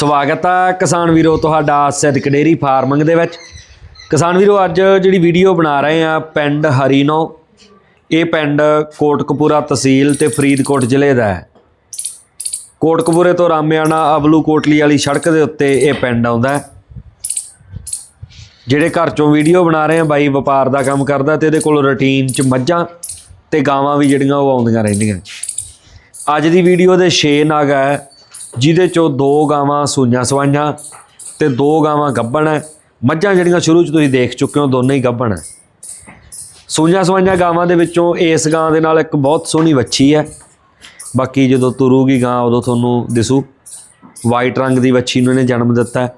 ਸਵਾਗਤ ਆ ਕਿਸਾਨ ਵੀਰੋ ਤੁਹਾਡਾ ਸਿੱਧਕ ਡੇਰੀ ਫਾਰਮਿੰਗ ਦੇ ਵਿੱਚ। ਕਿਸਾਨ ਵੀਰੋ, ਅੱਜ ਜਿਹੜੀ ਵੀਡੀਓ ਬਣਾ ਰਹੇ ਆ ਪਿੰਡ ਹਰੀਨੋ, ਇਹ ਪਿੰਡ ਕੋਟਕਪੂਰਾ ਤਹਿਸੀਲ ਤੇ ਫਰੀਦਕੋਟ ਜ਼ਿਲ੍ਹੇ ਦਾ ਹੈ। ਕੋਟਕਪੂਰੇ ਤੋਂ ਰਾਮਿਆਣਾ ਅਬਲੂ ਕੋਟਲੀ ਵਾਲੀ ਸੜਕ ਦੇ ਉੱਤੇ ਇਹ ਪਿੰਡ ਆਉਂਦਾ ਹੈ। ਜਿਹੜੇ ਘਰ ਚੋਂ ਵੀਡੀਓ ਬਣਾ ਰਹੇ ਆ, ਬਾਈ ਵਪਾਰ ਦਾ ਕੰਮ ਕਰਦਾ ਤੇ ਇਹਦੇ ਕੋਲ ਰੁਟੀਨ ਚ ਮੱਝਾਂ ਤੇ ਗਾਵਾਂ ਵੀ ਜਿਹੜੀਆਂ ਉਹ ਆਉਂਦੀਆਂ ਰਹਿੰਦੀਆਂ ਅੱਜ ਦੀ ਵੀਡੀਓ ਦੇ 6 ਨਾਗ ਹੈ। ਜਿਹਦੇ ਚੋਂ ਦੋ ਗਾਵਾਂ ਸੂਈਆਂ ਸਵਾਈਆਂ ਤੇ ਦੋ ਗਾਵਾਂ ਗੱਭਣ ਹੈ ਮੱਝਾਂ ਜਿਹੜੀਆਂ ਸ਼ੁਰੂ ਚ ਤੁਸੀਂ ਦੇਖ ਚੁੱਕੇ ਹੋ, ਦੋਨੇ ਹੀ ਗੱਭਣ ਹੈ ਸੂਈਆਂ ਸਵਾਈਆਂ ਗਾਵਾਂ ਦੇ ਵਿੱਚੋਂ ਇਸ ਗਾਂ ਦੇ ਨਾਲ ਇੱਕ ਬਹੁਤ ਸੋਹਣੀ ਵੱਛੀ ਹੈ ਬਾਕੀ ਜਦੋਂ ਤੁਰੂਗੀ ਗਾਂ, ਉਦੋਂ ਤੁਹਾਨੂੰ ਦਿਸੂ। ਵਾਈਟ ਰੰਗ ਦੀ ਵੱਛੀ ਨੂੰ ਇਹਨੇ ਜਨਮ ਦਿੱਤਾ ਹੈ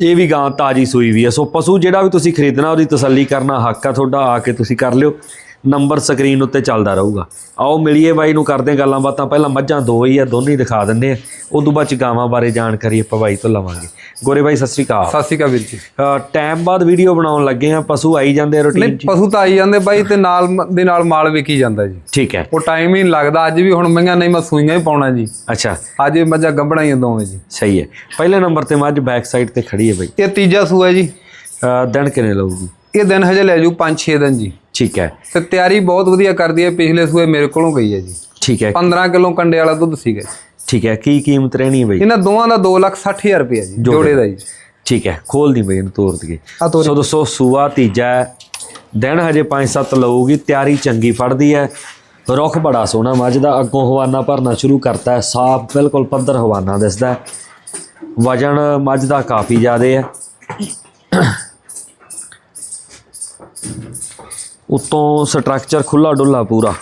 ਇਹ ਵੀ ਗਾਂ ਤਾਜੀ ਸੂਈ ਵੀ ਹੈ ਸੋ ਪਸ਼ੂ ਜਿਹੜਾ ਵੀ ਤੁਸੀਂ ਖਰੀਦਣਾ, ਉਹਦੀ ਤਸੱਲੀ ਕਰਨਾ ਹੱਕ ਆ ਤੁਹਾਡਾ ਆ ਕੇ ਤੁਸੀਂ ਕਰ ਲਿਓ। ਨੰਬਰ ਸਕਰੀਨ ਉੱਤੇ ਚੱਲਦਾ ਰਹੂਗਾ। ਆਓ ਮਿਲੀਏ ਬਾਈ ਨੂੰ ਕਰਦੇ ਗੱਲਾਂ ਬਾਤਾਂ। ਪਹਿਲਾਂ ਮੱਝਾਂ ਦੋ ਹੀ ਆ ਦੋਨੇ ਦਿਖਾ ਦਿੰਦੇ ਆ। ਉਦੋਂ ਬਾਅਦ ਚ ਗਾਵਾਂ ਬਾਰੇ ਜਾਣਕਾਰੀ ਆਪਾਂ ਬਾਈ ਤੋਂ ਲਵਾਂਗੇ। ਗੋਰੇ ਬਾਈ ਸਤਿ ਸ੍ਰੀ ਅਕਾਲ। ਸਤਿ ਸ਼੍ਰੀ ਅਕਾਲ ਵੀਰ ਜੀ। ਟਾਈਮ ਬਾਅਦ ਵੀਡੀਓ ਬਣਾਉਣ ਲੱਗੇ ਆ। ਪਸ਼ੂ ਆਈ ਜਾਂਦੇ ਆ ਰੁਟੀਨ ਚ? ਪਸ਼ੂ ਤਾਂ ਆਈ ਜਾਂਦੇ ਬਾਈ ਤੇ ਨਾਲ ਮ- ਦੇ ਨਾਲ ਮਾਲ ਵਿਕੀ ਜਾਂਦਾ ਜੀ। ਠੀਕ ਹੈ। ਉਹ ਟਾਈਮ ਹੀ ਨਹੀਂ ਲੱਗਦਾ। ਅੱਜ ਵੀ ਹੁਣ ਮਈਆਂ ਨਹੀਂ ਮੈਂ ਸੂਈਆਂ ਹੀ ਪਾਉਣਾ ਜੀ। ਅੱਛਾ। ਅੱਜ ਮੱਝਾਂ ਗੱਭਣਾ ਹੀ ਦੋਵੇਂ ਜੀ। ਸਹੀ ਹੈ। ਪਹਿਲੇ ਨੰਬਰ ਤੇ ਮੱਝ ਬੈਕ ਸਾਈਡ ਤੇ ਖੜੀ ਹੈ ਬਾਈ। ਇਹ ਤੀਜਾ ਸੂਆ ਜੀ। ਦਿਨ ਕਿੰਨੇ ਲਊਗੀ? ਇਹ ਦਿਨ ਹਜੇ ਲੈ ਜੂ 5-6 ਦਿਨ ਜੀ। ਠੀਕ ਹੈ। ਤੇ ਤਿਆਰੀ ਬਹੁਤ ਵਧੀਆ ਕਰਦੀ ਹੈ ਪਿਛਲੇ ਸੂਏ ਮੇਰੇ ਕੋਲੋਂ ਗਈ ਹੈ ਜੀ। ਠੀਕ ਹੈ। 15 ਕਿਲੋ ਕੰਡੇ ਵਾਲਾ ਦੁੱਧ ਸੀਗਾ। ਠੀਕ ਹੈ ਕੀ ਕੀਮਤ ਰਹਿਣੀ ਹੈ ਬਾਈ? ਇਹਨਾਂ ਦੋਵਾਂ ਦਾ 260000 ਰੁਪਏ ਜੀ ਜੋੜੇ ਦਾ ਜੀ। ਠੀਕ ਹੈ ਖੋਲ ਦੀ ਬਈ ਇਹਨੂੰ ਤੋੜ ਦਈਏ। ਸੋ ਦੋਸਤੋ ਸੂਆ ਤੀਜਾ ਦਿਨ ਹਜੇ 5-7 ਲਊਗੀ ਤਿਆਰੀ ਚੰਗੀ ਫੜਦੀ ਹੈ। ਰੁੱਖ ਬੜਾ ਸੋਹਣਾ ਮੱਝ ਦਾ ਅੱਗੋਂ ਹਵਾਨਾ ਭਰਨਾ ਸ਼ੁਰੂ ਕਰਤਾ ਹੈ। ਸਾਫ਼ ਬਿਲਕੁਲ ਪੱਧਰ ਹਵਾਨਾ ਦਿਸਦਾ ਵਜਨ ਮੱਝ ਦਾ ਕਾਫੀ ਜ਼ਿਆਦਾ ਹੈ। ਉਤੋਂ ਸਟਰਕਚਰ ਖੁੱਲਾ ਡੁੱਲਾ ਪੂਰਾ।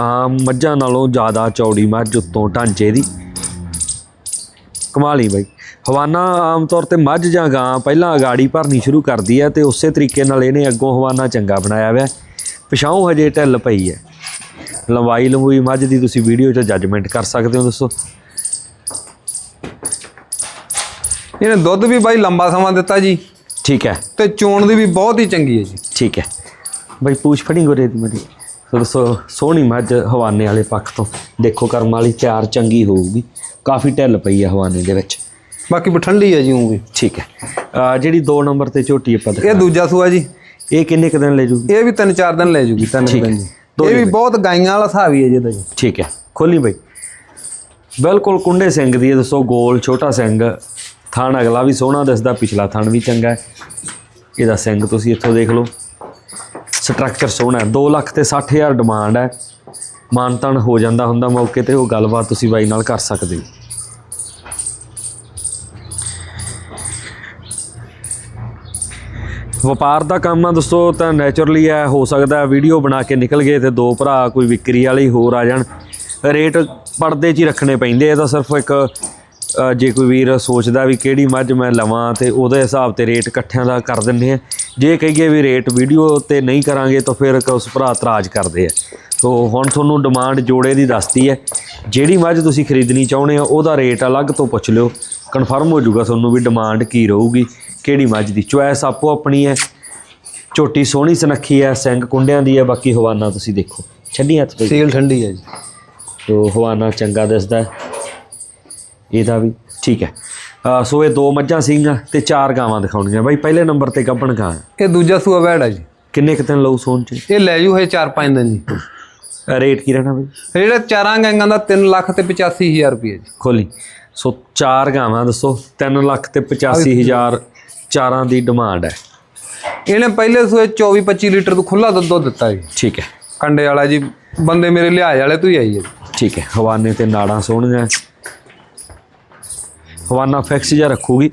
ਆਮ ਮੱਝਾਂ ਨਾਲੋਂ ਜ਼ਿਆਦਾ ਚੌੜੀ ਮੱਝ ਉਤੋਂ ਢਾਂਚੇ ਦੀ। ਕਮਾਲੀ ਹੀ ਬਾਈ। ਹਵਾਨਾ ਆਮ ਤੌਰ ਤੇ ਮੱਝ ਜਾਂ ਗਾਂ ਪਹਿਲਾਂ ਅਗਾੜੀ ਭਰਨੀ ਸ਼ੁਰੂ ਕਰਦੀ ਹੈ ਤੇ ਉਸੇ ਤਰੀਕੇ ਨਾਲ ਇਹਨੇ ਅੱਗੋਂ ਹਵਾਨਾ ਚੰਗਾ ਬਣਾਇਆ ਹੋਇਆ। ਪਿਛਾਉਂ ਹਜੇ ਢਿੱਲ ਪਈ ਹੈ ਲੰਬਾਈ ਲੰਬੂਈ ਮੱਝ ਦੀ ਤੁਸੀਂ ਵੀਡੀਓ 'ਚ ਜੱਜਮੈਂਟ ਕਰ ਸਕਦੇ ਹੋ ਦੋਸਤੋ। ਇਹਨੇ ਦੁੱਧ ਵੀ ਬਾਈ ਲੰਬਾ ਸਮਾਂ ਦਿੱਤਾ ਜੀ। ਠੀਕ ਹੈ। ਤੇ ਚੋਣ ਦੀ ਵੀ ਬਹੁਤ ਹੀ ਚੰਗੀ ਹੈ ਜੀ। ਠੀਕ ਹੈ। ਬਾਈ ਪੂਛ ਫੜੀ ਗੋਰੇ ਦੀ ਮੜੀ ਸੋ ਸੋਹਣੀ ਮੱਝ ਹਵਾਨੇ ਵਾਲੇ ਪੱਖ ਤੋਂ। ਦੇਖੋ ਕਰਮ ਵਾਲੀ ਤਿਆਰ ਚੰਗੀ ਹੋਊਗੀ। ਕਾਫੀ ਢਿੱਲ ਪਈ ਹੈ ਹਵਾਨੇ ਦੇ ਵਿੱਚ। ਬਾਕੀ ਬਠੰਡੀ ਹੈ ਜੀ ਉਹ ਵੀ। ਠੀਕ ਹੈ। ਜਿਹੜੀ 2 ਨੰਬਰ ਤੇ ਝੋਟੀ ਆਪਾਂ ਇਹ ਦੂਜਾ ਸੂਆ ਜੀ। ਇਹ ਕਿੰਨੇ ਕੁ ਦਿਨ ਲੈ ਜੂਗੀ? ਇਹ ਵੀ ਤਿੰਨ ਚਾਰ ਦਿਨ ਲੈ ਜੂਗੀ ਤਿੰਨ ਠੀਕ ਦਿਨ ਹੈ। ਜੀ ਇਹ ਵੀ। ਬਹੁਤ ਗਾਈਆਂ ਵਾਲਾ ਹਿਸਾਬ ਹੀ ਹੈ ਜੀ ਇਹਦਾ ਜੀ। ਠੀਕ ਹੈ। ਖੋਲੀ ਬਈ। ਬਿਲਕੁਲ ਕੁੰਡੇ ਸਿੰਘ ਦੀ ਦੱਸੋ ਗੋਲ ਛੋਟਾ ਸਿੰਘ। ਥਣ ਅਗਲਾ ਵੀ ਸੋਹਣਾ ਦਿਸਦਾ ਪਿਛਲਾ ਥਣ ਵੀ ਚੰਗਾ ਹੈ। ਇਹਦਾ ਸਿੰਗ ਤੁਸੀਂ ਇੱਥੋਂ ਦੇਖ ਲਓ। ਸਟਰਕਚਰ ਸੋਹਣਾ ਹੈ। 2 ਲੱਖ ਤੇ 60000 ਡਿਮਾਂਡ ਹੈ। ਮਾਨਤਨ ਹੋ ਜਾਂਦਾ ਹੁੰਦਾ ਮੌਕੇ ਤੇ, ਉਹ ਗੱਲਬਾਤ ਤੁਸੀਂ ਬਾਈ ਨਾਲ ਕਰ ਸਕਦੇ ਹੋ। ਵਪਾਰ ਦਾ ਕੰਮ ਆ ਦੋਸਤੋ, ਤਾਂ ਨੇਚਰਲੀ ਹੈ ਹੋ ਸਕਦਾ ਵੀਡੀਓ ਬਣਾ ਕੇ ਨਿਕਲ ਗਏ ਤੇ ਦੋ ਭਰਾ ਕੋਈ ਵਿਕਰੀ ਵਾਲੇ ਹੀ ਹੋਰ ਆ ਜਾਣ। ਰੇਟ ਪਰਦੇ 'ਚ ਹੀ ਰੱਖਣੇ ਪੈਂਦੇ ਇਹ ਤਾਂ ਸਿਰਫ ਇੱਕ ਜੇ ਕੋਈ ਵੀਰ ਸੋਚਦਾ ਵੀ ਕਿਹੜੀ ਮੱਝ ਮੈਂ ਲਵਾਂ ਤੇ ਉਹਦੇ ਹਿਸਾਬ ਤੇ ਰੇਟ ਇਕੱਠਿਆਂ ਦਾ ਕਰ ਦਿੰਦੇ ਆ। ਜੇ ਕਹੀਏ ਵੀ ਰੇਟ ਵੀਡੀਓ ਤੇ ਨਹੀਂ ਕਰਾਂਗੇ ਤਾਂ ਫਿਰ ਉਸ ਭਰਾ ਇਤਰਾਜ਼ ਕਰਦੇ ਆ। ਸੋ ਹੁਣ ਤੁਹਾਨੂੰ ਡਿਮਾਂਡ ਜੋੜੇ ਦੀ ਦੱਸਤੀ ਹੈ। ਜਿਹੜੀ ਮੱਝ ਤੁਸੀਂ ਖਰੀਦਣੀ ਚਾਹੁੰਦੇ ਹੋ ਉਹਦਾ ਰੇਟ ਅਲੱਗ ਤੋਂ ਪੁੱਛ ਲਿਓ। ਕਨਫਰਮ ਹੋ ਜਾਊਗਾ ਤੁਹਾਨੂੰ ਵੀ ਡਿਮਾਂਡ ਕੀ ਰਹੂਗੀ ਕਿਹੜੀ ਮੱਝ ਦੀ ਚੁਆਇਸ ਆਪੋ ਆਪਣੀ ਹੈ। ਝੋਟੀ ਸੋਹਣੀ ਸੁਨੱਖੀ ਹੈ ਸਿੰਘ ਕੁੰਡਿਆਂ ਦੀ ਹੈ ਬਾਕੀ ਹਵਾਨਾ ਤੁਸੀਂ ਦੇਖੋ। ਛੱਡੀ ਹੱਥ ਤੇ ਸੀਲ ਠੰਡੀ ਹੈ ਜੀ। ਸੋ ਹਵਾਨਾ ਚੰਗਾ ਦਿਸਦਾ ਹੈ। ਇਹਦਾ ਵੀ। ਠੀਕ ਹੈ। ਸੋ ਇਹ ਦੋ ਮੱਝਾਂ ਸੀਗੀਆਂ ਤੇ ਚਾਰ ਗਾਵਾਂ ਦਿਖਾਉਣੀਆਂ। ਬਾਈ ਪਹਿਲੇ ਨੰਬਰ ਤੇ ਗੱਭਣ ਗਾਂ। ਇਹ ਦੂਜਾ ਸੂਆ ਵੈੜ ਹੈ ਜੀ। ਕਿੰਨੇ ਕੁ ਦਿਨ ਲਊ ਸੋਨ ਚ? ਇਹ ਲੈ ਜੂ ਹੈ 4-5 ਦਿਨ ਜੀ। ਰੇਟ ਕੀ ਰਹਿਣਾ ਬਾਈ? ਜਿਹੜਾ ਚਾਰਾਂ ਗਾਂਗਾਂ ਦਾ 3 ਲੱਖ ਤੇ 85000 ਰੁਪਏ ਜੀ। ਖੋਲੀ। ਸੋ ਚਾਰ ਗਾਵਾਂ ਦੱਸੋ। 3 ਲੱਖ ਤੇ 85000 ਚਾਰਾਂ ਦੀ ਡਿਮਾਂਡ ਹੈ। ਇਹਨੇ ਪਹਿਲੇ ਸੂਏ 24-25 ਲੀਟਰ ਤੋਂ ਖੁੱਲਾ ਦੁੱਧ ਦਿੱਤਾ ਜੀ। ਠੀਕ ਹੈ। ਕੰਡੇ ਵਾਲਾ ਜੀ ਬੰਦੇ ਮੇਰੇ ਲਿਹਾਜ਼ ਵਾਲੇ ਤੋਂ ਹੀ ਆਈ ਹੈ ਜੀ। ਠੀਕ ਹੈ। ਹਵਾਨੇ ਤੇ ਨਾੜਾਂ ਸੋਹਣੀਆਂ ਹਵਾਨਾ ਫਿਕਸ ਜਿਹਾ ਰੱਖੂਗੀ।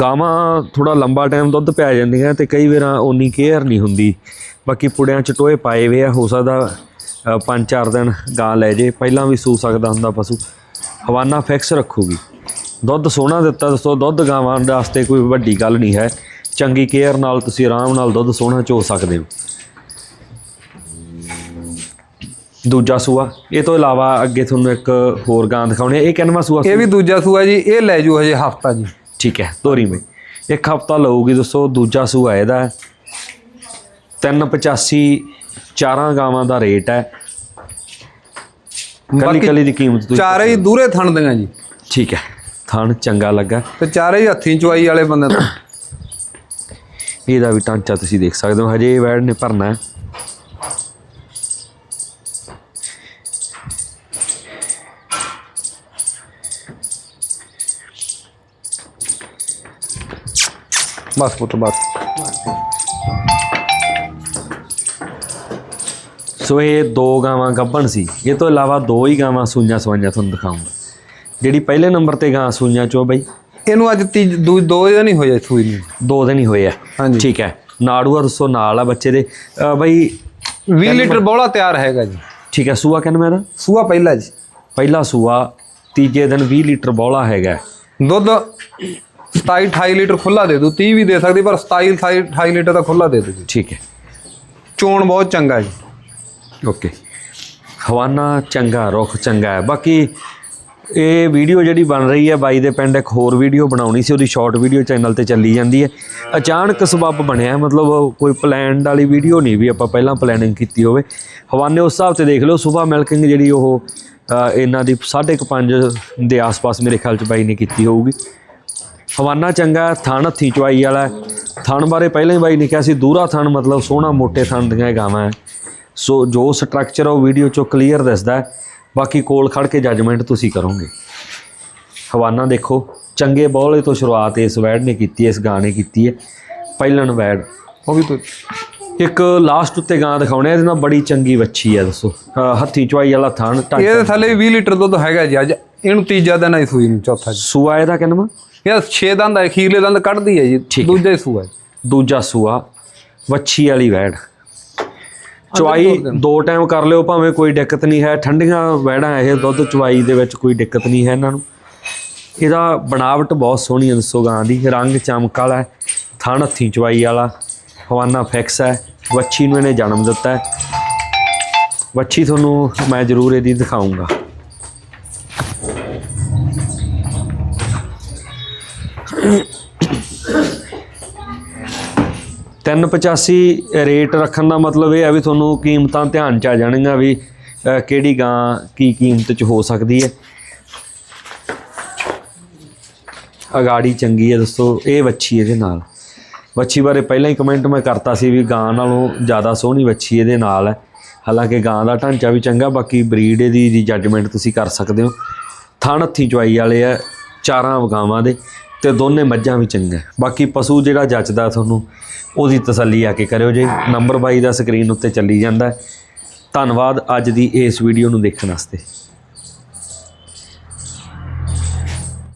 ਗਾਵਾਂ ਥੋੜਾ ਲੰਬਾ ਟਾਈਮ ਦੁੱਧ ਪਿਆ ਜਾਂਦੀਆਂ ਤੇ ਕਈ ਵਾਰਾਂ ਓਨੀ ਕੇਅਰ ਨਹੀਂ ਹੁੰਦੀ। ਬਾਕੀ ਪੁੜਿਆਂ ਚ ਟੋਏ ਪਾਏ ਵੇ ਆ ਹੋ ਸਕਦਾ ਅ, ਪੰਜ ਚਾਰ ਦਿਨ ਗਾਂ ਲੈ ਜੇ ਪਹਿਲਾਂ ਵੀ ਸੂ ਸਕਦਾ ਹੁੰਦਾ ਪਸ਼ੂ। ਹਵਾਨਾ ਫਿਕਸ ਰੱਖੂਗੀ। ਦੁੱਧ ਸੋਹਣਾ ਦਿੱਤਾ ਦੱਸੋ ਦੁੱਧ ਗਾਵਾਂ ਦੇ ਵਾਸਤੇ ਕੋਈ ਵੱਡੀ ਗੱਲ ਨਹੀਂ ਹੈ। ਚੰਗੀ ਕੇਅਰ ਨਾਲ ਤੁਸੀਂ ਆਰਾਮ ਨਾਲ ਦੁੱਧ ਸੋਹਣਾ ਚੋ ਸਕਦੇ ਹੋ। ਦੂਜਾ ਸੂਆ। ਇਹ ਤੋਂ ਇਲਾਵਾ ਅੱਗੇ ਤੁਹਾਨੂੰ ਇੱਕ ਹੋਰ ਗਾਂ ਦਿਖਾਉਣੀ ਹੈ। ਇਹ ਕਿੰਨਵਾਂ ਸੂਆ ਇਹ ਵੀ ਦੂਜਾ ਸੂਆ ਜੀ ਇਹ ਲੈ ਜੂ ਹਜੇ ਹਫਤਾ ਜੀ। ਠੀਕ ਹੈ ਤੋਰੀ ਬਈ ਇੱਕ ਹਫਤਾ ਲਊਗੀ ਦੋਸਤੋ ਦੂਜਾ ਸੂਆ ਇਹਦਾ 385 ਚਾਰਾਂ ਗਾਵਾਂ ਦਾ ਰੇਟ ਹੈ। ਕੱਲੀ ਕੱਲੀ ਦੀ ਕੀਮਤ ਤੁਸੀਂ ਚਾਰੇ ਹੀ ਦੂਰੇ ਥਣ ਦੀਆਂ ਜੀ। ਠੀਕ ਹੈ ਥਣ ਚੰਗਾ ਲੱਗਾ। ਤੇ ਚਾਰੇ ਹੀ ਹੱਥੀਂ ਚਵਾਈ ਵਾਲੇ ਬੰਦੇ ਤੋਂ। ਇਹਦਾ ਵੀ ਢਾਂਚਾ ਤੁਸੀਂ ਦੇਖ ਸਕਦੇ ਹੋ। ਹਜੇ ਇਹ ਵੈੜ ਨੇ ਭਰਨਾ ਹੈ। ਬਸ ਪੁੱਤ ਬਸ ਸੋ ਇਹ ਦੋ ਗਾਵਾਂ ਗੱਭਣ ਸੀ ਇਹ ਤੋਂ ਇਲਾਵਾ ਦੋ ਹੀ ਗਾਵਾਂ ਸੂਈਆਂ ਸਵਾਈਆਂ ਤੁਹਾਨੂੰ ਦਿਖਾਉਂਗਾ ਜਿਹੜੀ ਪਹਿਲੇ ਨੰਬਰ ਤੇ ਗਾਂ ਸੂਈਆਂ ਚੋ ਬਈ ਇਹਨੂੰ ਅੱਜ ਤੀ ਦੂ ਦੋ ਦਿਨ ਹੀ ਹੋਏ ਸੂਈ ਨੂੰ ਦੋ ਦਿਨ ਹੀ ਹੋਏ ਆ ਹਾਂਜੀ। ਠੀਕ ਹੈ ਨਾੜੂਆ ਰਸੋ ਨਾਲ ਆ ਬੱਚੇ ਦੇ ਬਈ 20 ਲੀਟਰ ਬੋਲਾ ਤਿਆਰ ਹੈਗਾ ਜੀ ਠੀਕ ਹੈ ਸੂਆ ਕਿੰਨਾ ਮੈਂ ਦਾ ਸੂਆ ਪਹਿਲਾ ਜੀ ਪਹਿਲਾ ਸੂਆ ਤੀਜੇ ਦਿਨ 20 ਲੀਟਰ ਬੌਲਾ ਹੈਗਾ ਦੁੱਧ 27 28 ਲੀਟਰ ਖੁੱਲਾ ਦੇ ਦੂ 30 ਵੀ ਦੇ ਸਕਦੀ ਪਰ 27 28 28 ਲੀਟਰ ਦਾ ਖੁੱਲਾ ਦੇ ਦੂ ਜੀ ਠੀਕ ਹੈ। ਚੋਣ ਬਹੁਤ ਚੰਗਾ ਜੀ। ਓਕੇ। ਹਵਾਨਾ ਚੰਗਾ ਰੁੱਖ ਚੰਗਾ ਹੈ। ਬਾਕੀ ਇਹ ਵੀਡੀਓ ਜਿਹੜੀ ਬਣ ਰਹੀ ਹੈ ਬਾਈ ਦੇ ਪਿੰਡ ਇੱਕ ਹੋਰ ਵੀਡੀਓ ਬਣਾਉਣੀ ਸੀ ਉਹਦੀ ਸ਼ਾਰਟ ਵੀਡੀਓ ਚੈਨਲ ਤੇ ਚੱਲੀ ਜਾਂਦੀ ਹੈ। ਅਚਾਨਕ ਸਬੱਬ ਬਣਿਆ ਮਤਲਬ ਕੋਈ ਪਲਾਨਡ ਵਾਲੀ ਵੀਡੀਓ ਨਹੀਂ ਵੀ ਆਪਾਂ ਪਹਿਲਾਂ ਪਲੈਨਿੰਗ ਕੀਤੀ ਹੋਵੇ। ਹਵਾਨੇ ਉਸ ਹਿਸਾਬ ਤੇ ਦੇਖ ਲਓ ਸਵੇਰ ਮਿਲਕਿੰਗ ਜਿਹੜੀ ਉਹ ਇਹਨਾਂ ਦੀ 5:30 ਦੇ ਆਸ-ਪਾਸ ਮੇਰੇ ਖਿਆਲ ਚ ਬਾਈ ਨੇ ਕੀਤੀ ਹੋਊਗੀ। ਹਵਾਨਾ ਚੰਗਾ ਥਣ ਹੱਥੀ ਚਵਾਈ ਵਾਲਾ। ਥਣ ਬਾਰੇ ਪਹਿਲਾਂ ਹੀ ਬਾਈ ਨੇ ਕਿਹਾ ਸੀ ਦੂਰਾ ਥਣ ਮਤਲਬ ਸੋਹਣਾ ਮੋਟੇ ਥਣ ਦੀਆਂ ਇਹ ਗਾਵਾਂ ਹੈ। ਸੋ ਜੋ ਸਟਰਕਚਰ ਉਹ ਵੀਡੀਓ ਚੋਂ ਕਲੀਅਰ ਦਿਸਦਾ ਬਾਕੀ ਕੋਲ ਖੜ ਕੇ ਜੱਜਮੈਂਟ ਤੁਸੀਂ ਕਰੋਗੇ। ਹਵਾਨਾ ਦੇਖੋ ਚੰਗੇ ਬੌਲੇ ਤੋਂ ਸ਼ੁਰੂਆਤ ਇਸ ਵੈਡ ਨੇ ਕੀਤੀ ਇਸ ਗਾਂ ਨੇ ਕੀਤੀ ਹੈ। ਪਹਿਲਣ ਵੈਡ ਉਹ ਵੀ ਤੂੰ ਇੱਕ ਲਾਸਟ ਉੱਤੇ ਗਾਂ ਦਿਖਾਉਣੇ ਇਹਦੇ ਨਾਲ ਬੜੀ ਚੰਗੀ ਵੱਛੀ ਹੈ ਦੱਸੋ। ਹੱਥੀ ਚਵਾਈ ਵਾਲਾ ਥਣ ਇਹਦੇ ਥੱਲੇ ਵੀ 20 ਲੀਟਰ ਦੁੱਧ ਹੈਗਾ ਜੀ ਅੱਜ ਇਹਨੂੰ ਤੀਜਾ ਦਿਨ ਆਈ ਸੂਈ ਨੂੰ ਚੌਥਾ ਜੀ ਸੂਆ ਇਹਦਾ ਕਿੰਨਾ ਇਹ 6 ਦੰਦ ਹੈ ਅਖੀਰਲੇ ਦੰਦ ਕੱਢਦੀ ਹੈ ਜੀ ਦੂਜਾ ਹੀ ਸੂਆ ਦੂਜਾ ਸੂਆ ਵੱਛੀ ਵਾਲੀ ਵੈੜ। ਚਵਾਈ ਦੋ ਟਾਈਮ ਕਰ ਲਿਓ ਭਾਵੇਂ ਕੋਈ ਦਿੱਕਤ ਨਹੀਂ ਹੈ। ਠੰਡੀਆਂ ਵੈੜਾਂ ਇਹ ਦੁੱਧ ਚਵਾਈ ਦੇ ਵਿੱਚ ਕੋਈ ਦਿੱਕਤ ਨਹੀਂ ਹੈ ਇਹਨਾਂ ਨੂੰ। ਇਹਦਾ ਬਣਾਵਟ ਬਹੁਤ ਸੋਹਣੀ ਹੈ ਦੱਸੋ ਗਾਂ ਦੀ। ਰੰਗ ਚਮਕ ਵਾਲਾ ਹੈ ਥਣ ਹੱਥੀ ਚਵਾਈ ਵਾਲਾ। ਹਵਾਨਾ ਫਿਕਸ ਹੈ ਵੱਛੀ ਨੂੰ ਇਹਨੇ ਜਨਮ ਦਿੱਤਾ ਹੈ। ਵੱਛੀ ਤੁਹਾਨੂੰ ਮੈਂ ਜ਼ਰੂਰ ਇਹਦੀ ਦਿਖਾਉਂਗਾ ਤਿੰਨ 85 ਰੇਟ ਰੱਖਣ ਦਾ ਮਤਲਬ ਇਹ ਆ ਵੀ ਤੁਹਾਨੂੰ ਕੀਮਤਾਂ ਧਿਆਨ ਚ ਆ ਜਾਣਗੀਆਂ ਵੀ ਕਿਹੜੀ ਗਾਂ ਕੀ ਕੀਮਤ ਚ ਹੋ ਸਕਦੀ ਹੈ। ਅਗਾੜੀ ਚੰਗੀ ਹੈ ਦੋਸਤੋ, ਇਹ ਵੱਛੀ ਇਹਦੇ ਨਾਲ। ਵੱਛੀ ਬਾਰੇ ਪਹਿਲਾਂ ਹੀ ਕਮੈਂਟ ਮੈਂ ਕਰਤਾ ਸੀ ਵੀ ਗਾਂ ਨਾਲੋਂ ਜ਼ਿਆਦਾ ਸੋਹਣੀ ਵੱਛੀ ਇਹਦੇ ਨਾਲ ਹੈ। ਹਾਲਾਂਕਿ ਗਾਂ ਦਾ ਢਾਂਚਾ ਵੀ ਚੰਗਾ, ਬਾਕੀ ਬਰੀਡ ਇਹਦੀ ਦੀ ਜੱਜਮੈਂਟ ਤੁਸੀਂ ਕਰ ਸਕਦੇ ਹੋ। ਥਣ ਹੱਥੀ ਚਵਾਈ ਵਾਲੇ ਆ, ਚਾਰਾਂ ਵਗਾਵਾਂ ਦੇ। ਤੇ ਦੋਨੇ ਮੱਝਾਂ ਵੀ ਚੰਗਾ ਬਾਕੀ ਪਸ਼ੂ ਜਿਹੜਾ ਜੱਚਦਾ ਤੁਹਾਨੂੰ, ਉਹਦੀ ਤਸੱਲੀ ਆ ਕੇ ਕਰਿਓ ਜੇ। ਨੰਬਰ 22 ਦਾ ਸਕਰੀਨ ਉੱਤੇ ਚੱਲੀ ਜਾਂਦਾ। ਧੰਨਵਾਦ ਅੱਜ ਦੀ ਇਸ ਵੀਡੀਓ ਨੂੰ ਦੇਖਣ ਵਾਸਤੇ।